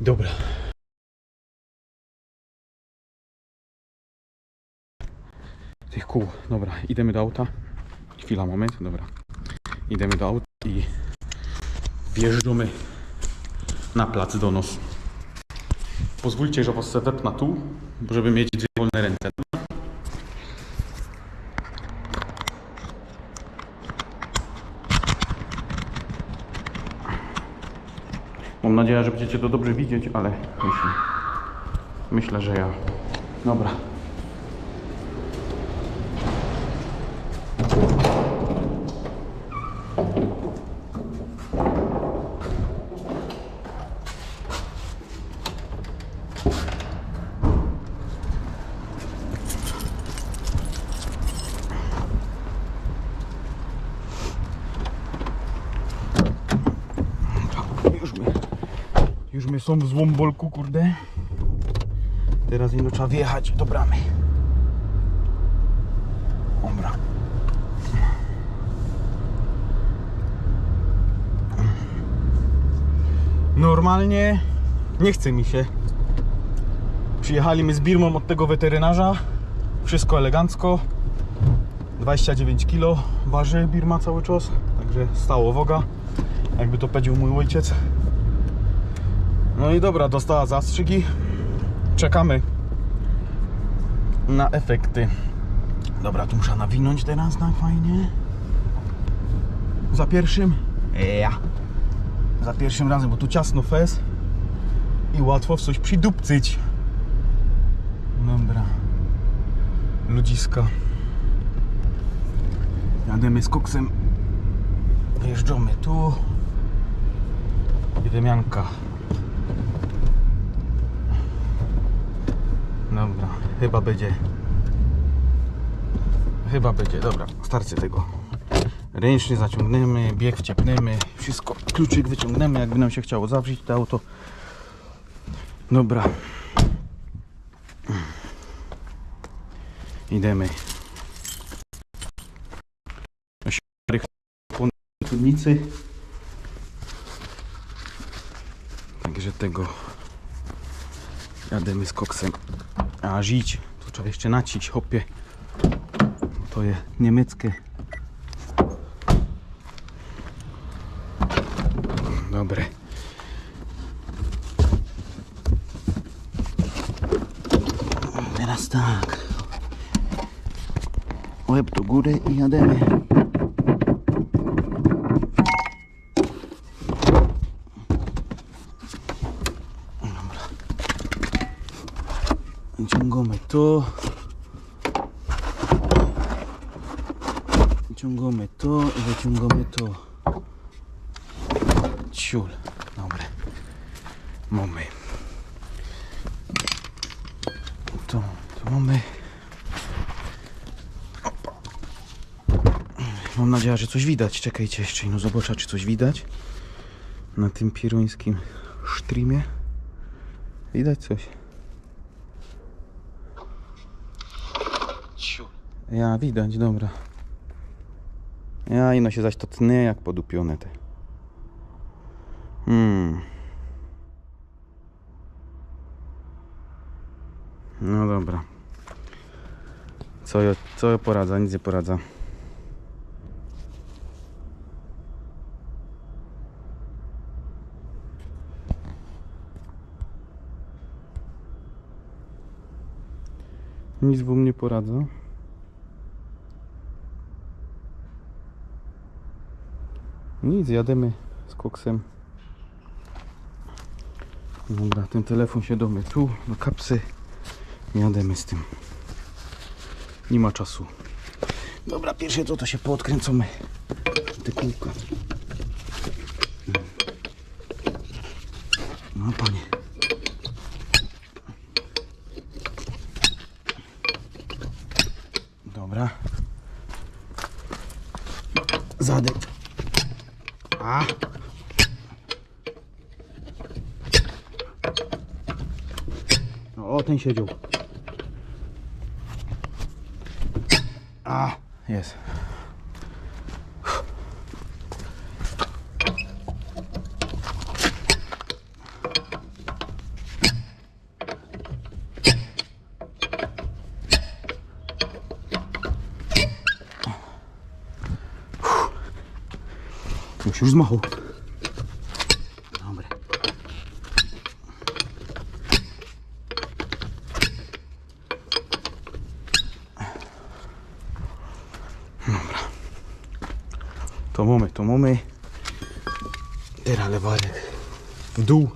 Dobra. Tych kół. Dobra, idziemy do auta. Chwila, moment. Dobra. Idziemy do auta i wjeżdżamy na plac do nos. Pozwólcie, że was wepna tu, żeby mieć dwie wolne ręce. Mam nadzieję, że będziecie to dobrze widzieć, ale myślę, myślę że ja. Dobra. Już my, już my są w złym bolku, kurde. Teraz ino trzeba wjechać do bramy. Dobra. Normalnie nie chce mi się. Przyjechaliśmy z Birmą od tego weterynarza. Wszystko elegancko. 29 kg waży Birma cały czas. Także stało woga. Jakby to powiedział mój ojciec. No i dobra, dostała zastrzyki. Czekamy na efekty. Dobra, tu muszę nawinąć teraz tak fajnie. Za pierwszym? Ja. Za pierwszym razem, bo tu ciasno fez i łatwo w coś przydupcyć. Dobra. Ludziska. Jademy z koksem. Wjeżdżamy tu. Wymianka. Dobra, chyba będzie. Chyba będzie, dobra, starcie tego. Ręcznie zaciągniemy, bieg wciepniemy, wszystko, kluczyk wyciągniemy, jakby nam się chciało zawrzeć to auto. Dobra. Idziemy. Trudnicy. Także tego jademy z koksem. A żyć, to trzeba jeszcze nacić, hopie. To jest niemieckie. Dobre. Teraz tak. Łeb do góry i jademy. To. Ciągamy to i wyciągamy to. Ciul. Dobre. Mamy. To, to mamy. Mam nadzieję, że coś widać. Czekajcie jeszcze, no zobaczę, czy coś widać. Na tym pieruńskim streamie. Widać coś. Ja widać, dobra. Ja ino się zaś to tnie jak podupione te. Hmm. No dobra. Co co poradza? Nic nie poradza. Nic wam nie poradza. Nic, jademy z koksem. Dobra, ten telefon się domy tu, do kapsy. Jademy z tym. Nie ma czasu. Dobra, pierwsze to to się poodkręcamy. Te kółka. No panie. ten siedział. A, jest. Już zmachał. To mamy, to mamy. Teraz lewarek w dół.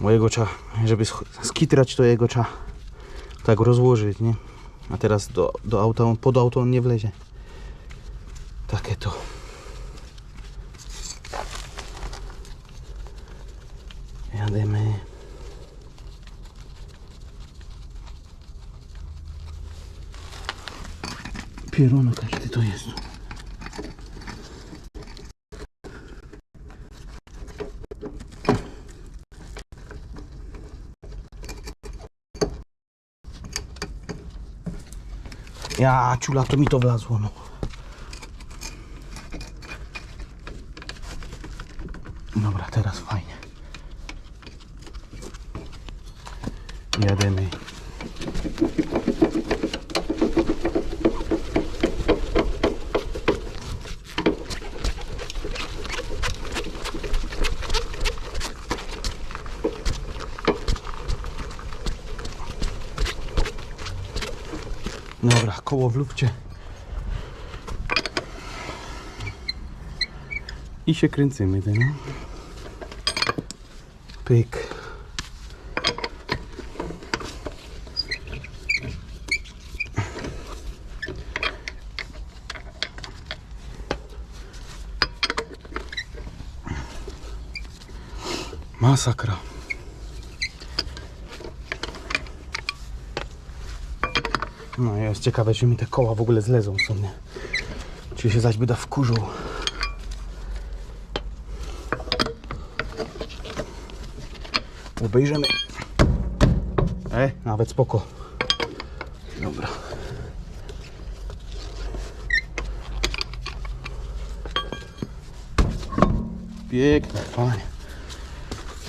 Mojego trzeba, żeby skitrać to jego trzeba tak rozłożyć, nie? A teraz do, do auta, on, pod auto on nie wlezie. Takie to. Jademy. Pieruna każdy to jest. Ja, ciula, to mi to wlazło, no. Dobra, teraz fajnie. Jademy. Dobra, koło w lufcie. I się kręcimy, ty, no. Pyk. Masakra. No jest ciekawe, czy mi te koła w ogóle zlezą sobie. Czy się zaś będę wkurzył. Obejrzymy. E, nawet spoko. Dobra. Pięknie, fajnie.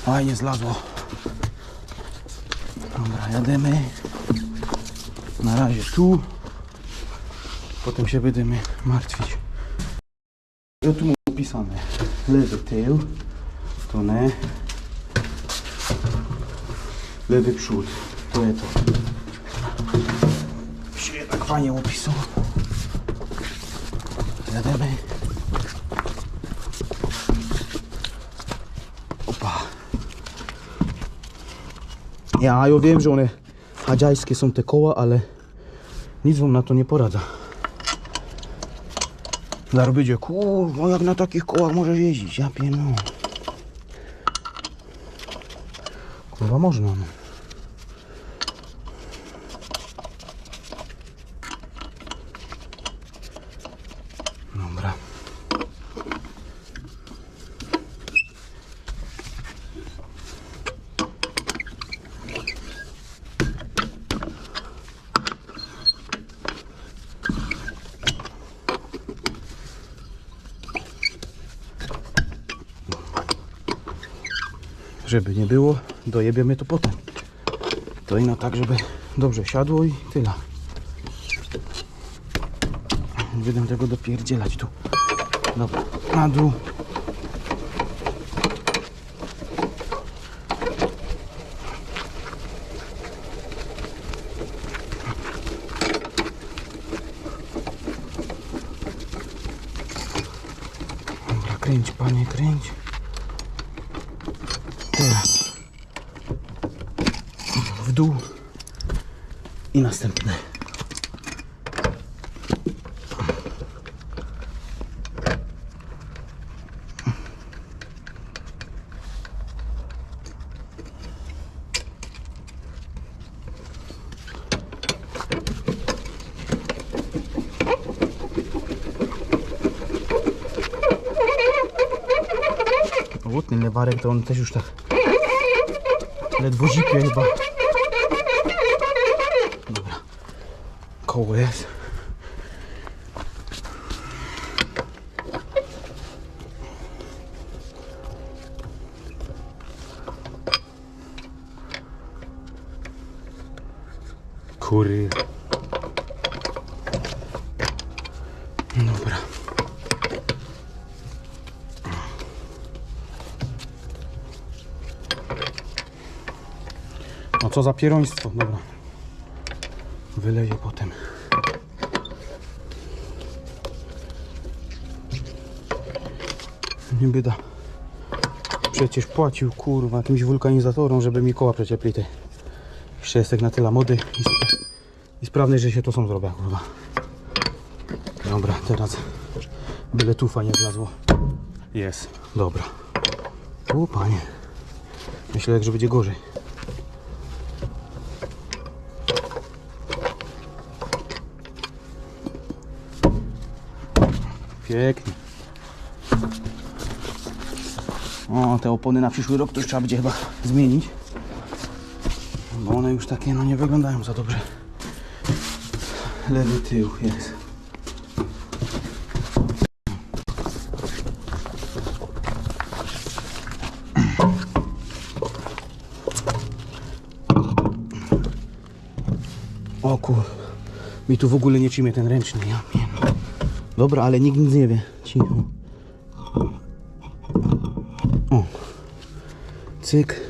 Fajnie zlazło. Dobra, jademy. Na razie tu. Potem się będziemy martwić. Ja tu mam opisane. Lewy tył. To nie. Lewy przód. To jest to. Się tak fajnie opisał. Jademy. Opa. Ja, ja wiem, że one hadziajskie są te koła, ale nic wam na to nie poradza. Zaraz będzie, kurwa, jak na takich kołach możesz jeździć, ja pierdolę. Kurwa, można, no. Dobra. Żeby nie było, dojebiemy to potem. To ino tak, żeby dobrze siadło i tyle. Będę tego dopierdzielać tu. Dobra, na dół. Dobra, kręć panie, kręć. Teraz w dół i następny. Ten lewarek to on też już tak ledwo zipie chyba. Dobra. Koło jest. Co za pieroństwo, dobra. Wyleję potem. Nie byda. Przecież płacił kurwa jakimś wulkanizatorom, żeby mi koła przeciepli te. Jeszcze jest tak na tyle mody i, i sprawny, że się to są zrobię kurwa. Dobra, teraz byle tufa nie zlazło. Jest, dobra. O panie. Myślę, że będzie gorzej. Pięknie. O, te opony na przyszły rok to już trzeba będzie chyba zmienić. Bo one już takie no nie wyglądają za dobrze. Lewy tył jest. O kur... Mi tu w ogóle nie czymie ten ręczny, ja. Dobra, ale nikt nic nie wie. Cicho. O. Cyk.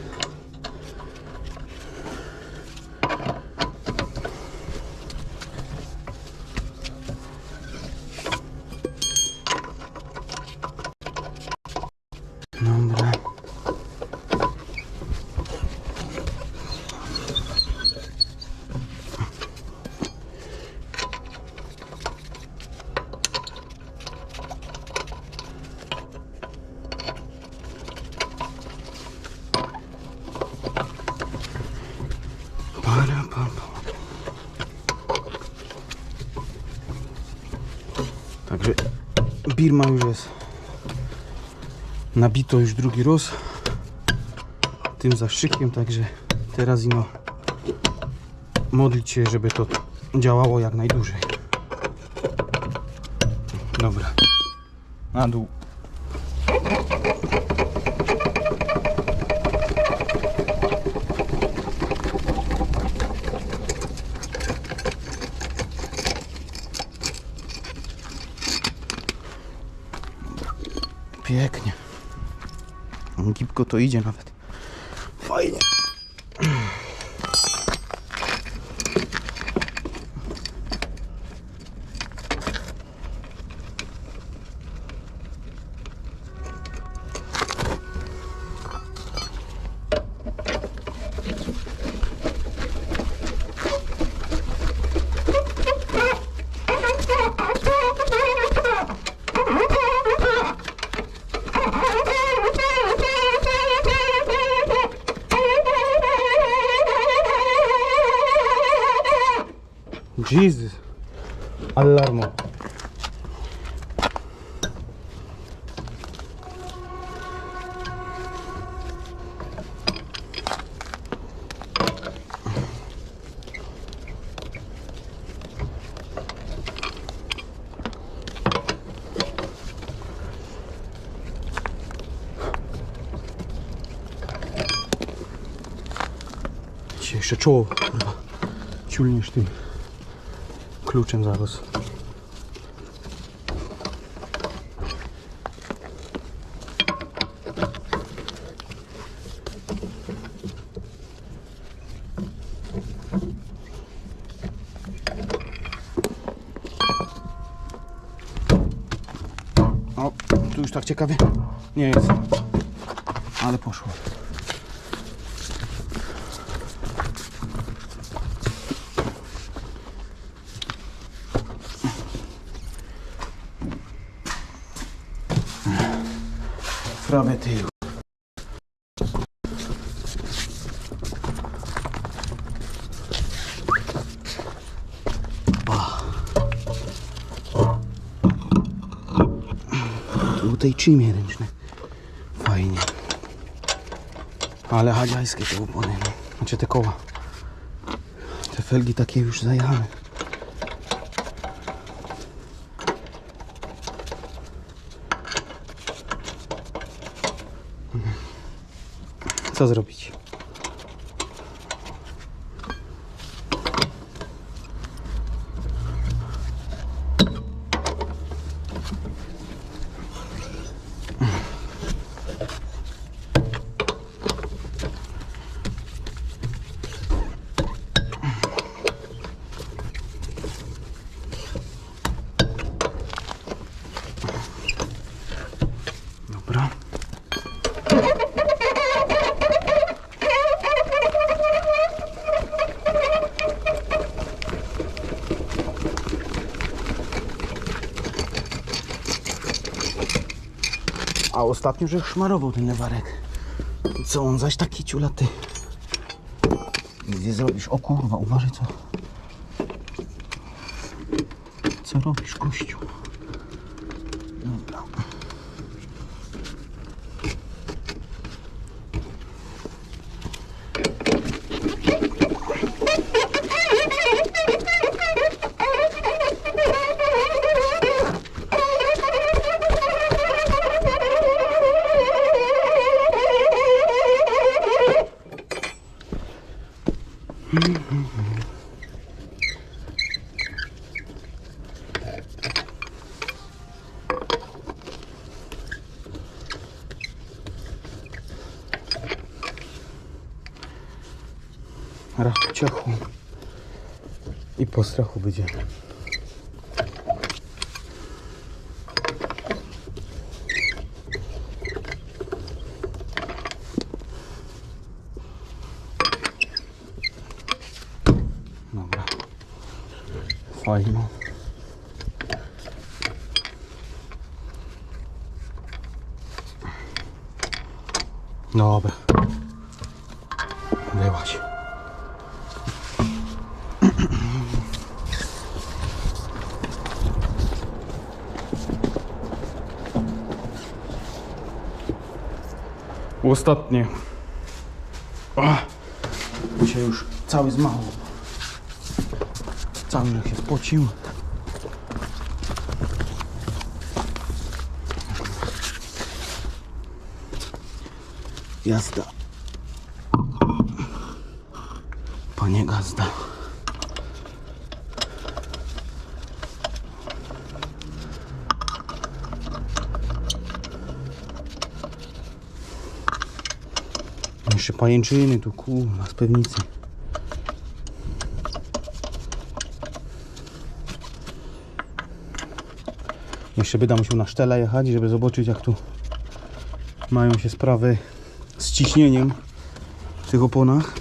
Birma już jest nabito już drugi raz tym zastrzykiem, także teraz ino modlić się, żeby to działało jak najdłużej. Dobra. Na dół. Gipko to idzie nawet. Jesus. Allarmo. Dzisiaj jeszcze czoło, kurwa. Kluczem zaraz. O, tu już tak ciekawie nie jest. Ale poszło. Prawy tył. Tutaj czymie ręczne. Fajnie. Ale hadziajskie te opony, no. Znaczy te koła. Te felgi takie już zajechane. Co zrobić? Ostatnio, że szmarował ten lewarek. Co on zaś taki ciulaty? Gdzie zrobisz? O kurwa, uważaj co. Co robisz, kościół? Dobra. Rachu ciachu. I po strachu będziemy. Dobra. Fajnie. Dobra. Ostatnie. Dzisiaj już cały zmało. Cały się spocił. Jazda. Panie gazda. Jeszcze pajęczyny tu, kurwa, z pewnicy. Jeszcze będę musiał na sztele jechać, żeby zobaczyć jak tu mają się sprawy z ciśnieniem w tych oponach.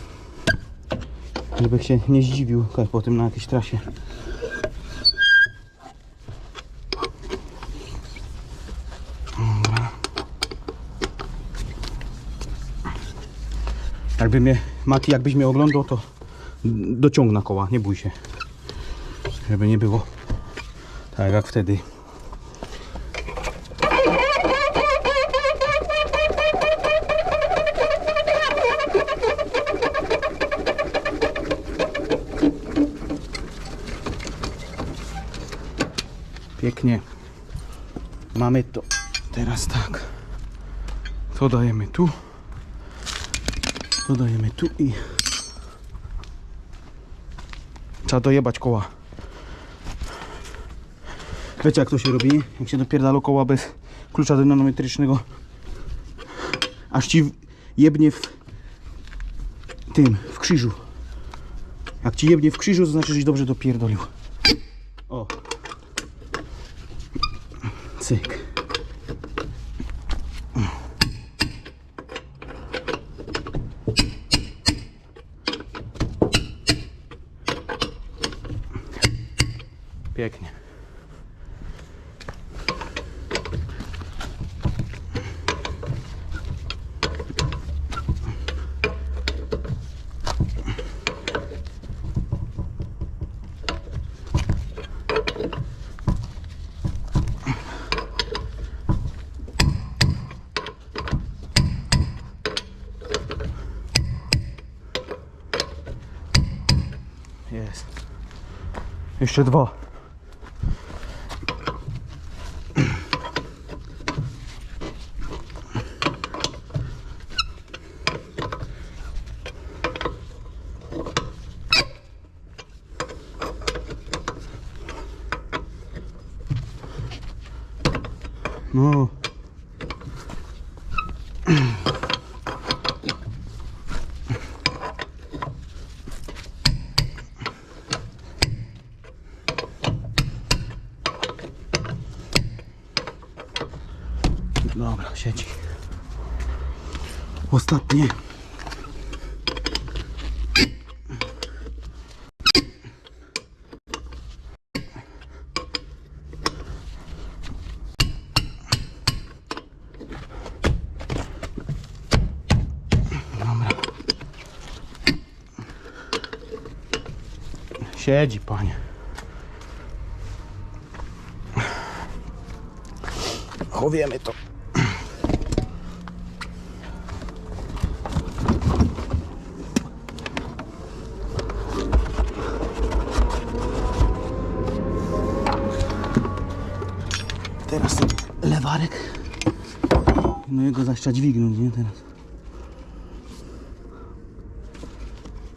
Żeby się nie zdziwił jak potem na jakiejś trasie. Jakby mnie, Mati, jakbyś mnie oglądał, to dociągna koła, nie bój się. Żeby nie było tak jak wtedy. Pięknie. Mamy to. Teraz tak. To dajemy tu. Dodajemy tu i trzeba dojebać koła. Wiecie jak to się robi? Jak się dopierdala koła bez klucza dynamometrycznego aż ci jebnie w tym, w krzyżu. Jak ci jebnie w krzyżu, to znaczy, żeś dobrze dopierdolił. O. Cyk. Pięknie. Jest. Jeszcze dwa. ostatnie. siedzi, panie. Chowiemy to. Teraz lewarek. No jego zaś trzeba dźwignąć, nie teraz.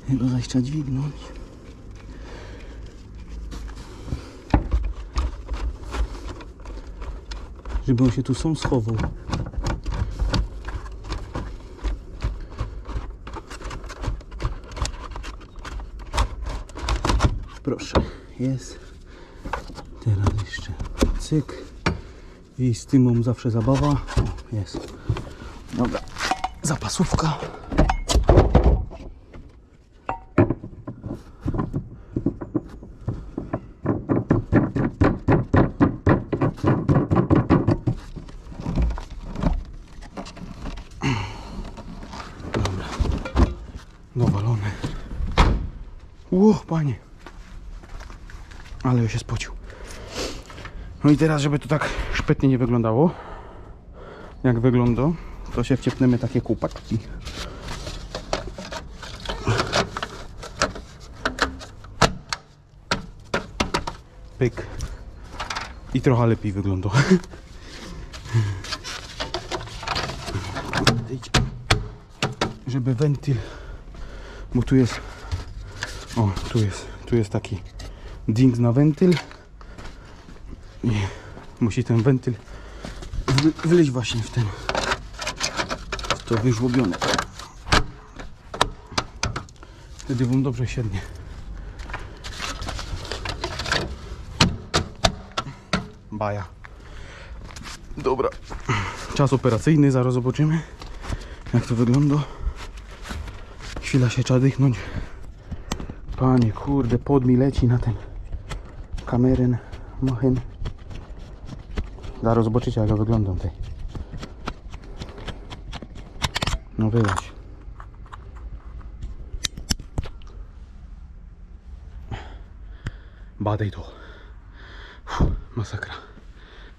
Jego zaś trzeba dźwignąć. Żeby on się tu sam schował. Proszę, jest. Teraz jeszcze cyk. I z tym mam zawsze zabawa. O, jest. Dobra, zapasówka. Dobra. Dowalone. Ło, panie. Ale się spocił. No i teraz, żeby to tak szpetnie nie wyglądało, jak wygląda, to się wciepnemy takie kłopatki. Pyk. I trochę lepiej wygląda. Żeby wentyl, bo tu jest, o, tu jest, tu jest taki ding na wentyl musi ten wentyl wy- wyleźć właśnie w ten w to wyżłobione. Wtedy wam dobrze siednie. Baja. Dobra. Czas operacyjny zaraz zobaczymy jak to wygląda. Chwila się trzeba dychnąć. Panie kurde pod mi leci na ten kamerę machen Zaraz zobaczycie jak ja wyglądam tej. No wylać. Badaj to. Fuh, masakra.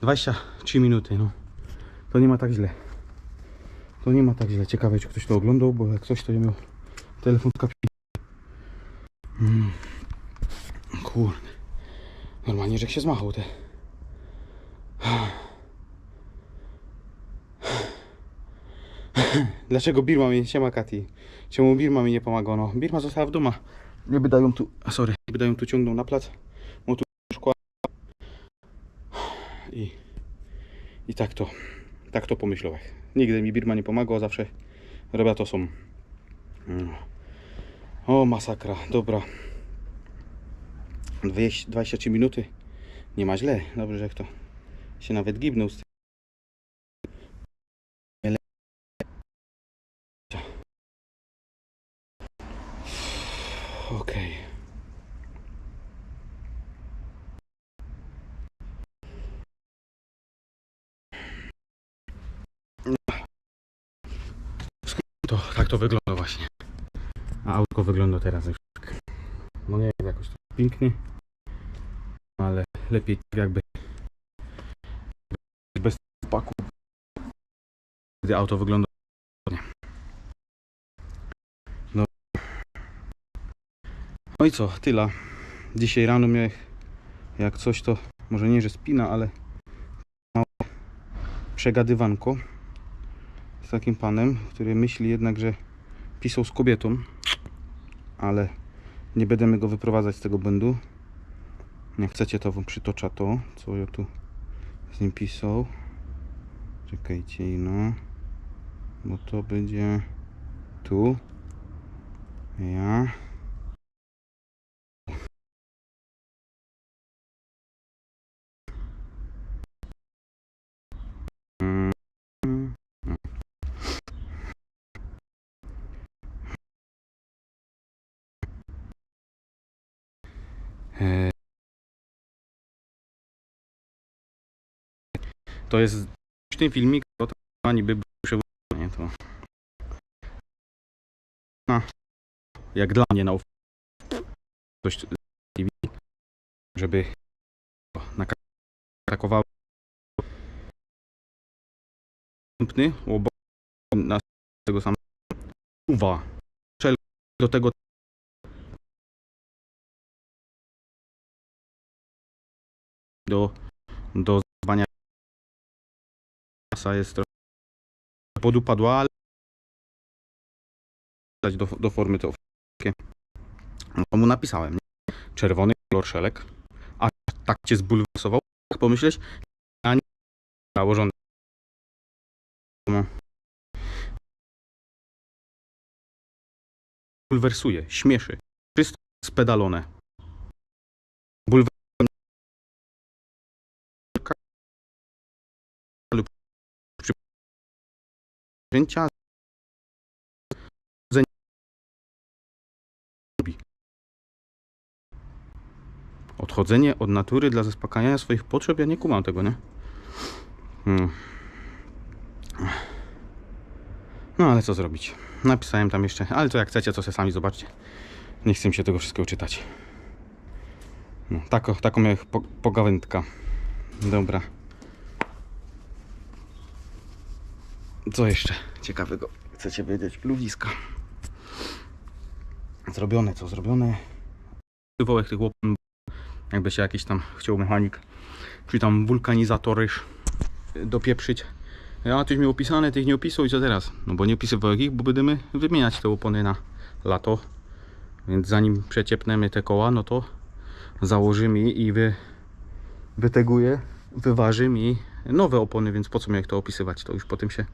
23 minuty, no. To nie ma tak źle. To nie ma tak źle. Ciekawe, czy ktoś to oglądał, bo jak ktoś to nie miał telefon w kapinie. Mm. Kurde. Normalnie, że się zmachał te. Dlaczego Birma mi, siema Kati, czemu Birma mi nie pomaga? No, Birma została w domu. Nie dają tu, a sorry, nie dają tu ciągną na plac, bo tu szkła. I, I tak to, tak to pomyślałem. Nigdy mi Birma nie pomagała, zawsze robię to są. No. O, masakra, dobra. 20, 23 minuty, nie ma źle, dobrze, że to się nawet gibnął z tym. Okej. To, wygląda właśnie. A autko wygląda teraz już tak. No nie jest jakoś tak pięknie. Ale lepiej tak jakby bez paku. Gdy auto wygląda. No. no i co, tyle. Dzisiaj rano miałem jak coś to może nie, że spina, ale małe przegadywanko takim panem, który myśli jednak, że pisał z kobietą, ale nie będziemy go wyprowadzać z tego błędu. Jak chcecie, to wam przytocza to, co ja tu z nim pisał. Czekajcie, no. Bo to będzie tu. Ja. Mm. E, To jest ten filmik, to tam niby był przełożenie to. No. Jak dla mnie na Ktoś żeby atakowały następny obok tego samego uwa do tego do do zwania masa jest trochę podupadła, ale do, do formy no to mu napisałem nie? czerwony kolor szelek. A tak cię zbulwersował? Tak pomyśleć? A nie nałożony. No. bulwersuje, śmieszy. Wszystko spedalone bulwer przyjęcia Odchodzenie od natury dla zaspokajania swoich potrzeb, ja nie kumam tego, nie? Hmm. No ale co zrobić? Napisałem tam jeszcze, ale to jak chcecie, to sobie sami zobaczcie. Nie chcę mi się tego wszystkiego czytać. No, tako, taką jak po, pogawędka. Dobra. Co jeszcze ciekawego chcecie wiedzieć? Ludziska. Zrobione, co zrobione. Wołek tych łopin jakby się jakiś tam chciał mechanik, czy tam wulkanizator ryż dopieprzyć. Ja tyś miał opisane, tych nie opisuj, co teraz? No bo nie opisywał ich, bo będziemy wymieniać te opony na lato. Więc zanim przeciepnemy te koła, no to założy mi i wy, wyteguje, wyważy mi nowe opony, więc po co miał to opisywać? To już po tym się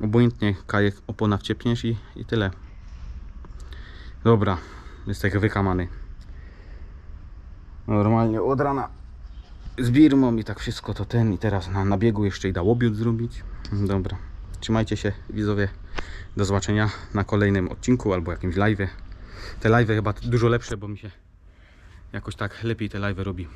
obojętnie kajek opona wciepniesz i, i tyle. Dobra, jest tak wykamany. Normalnie od rana z birmą i tak wszystko to ten i teraz na, na biegu jeszcze i da łobiut zrobić. Dobra, trzymajcie się widzowie. Do zobaczenia na kolejnym odcinku albo jakimś live. Te live chyba dużo lepsze, bo mi się jakoś tak lepiej te live robi.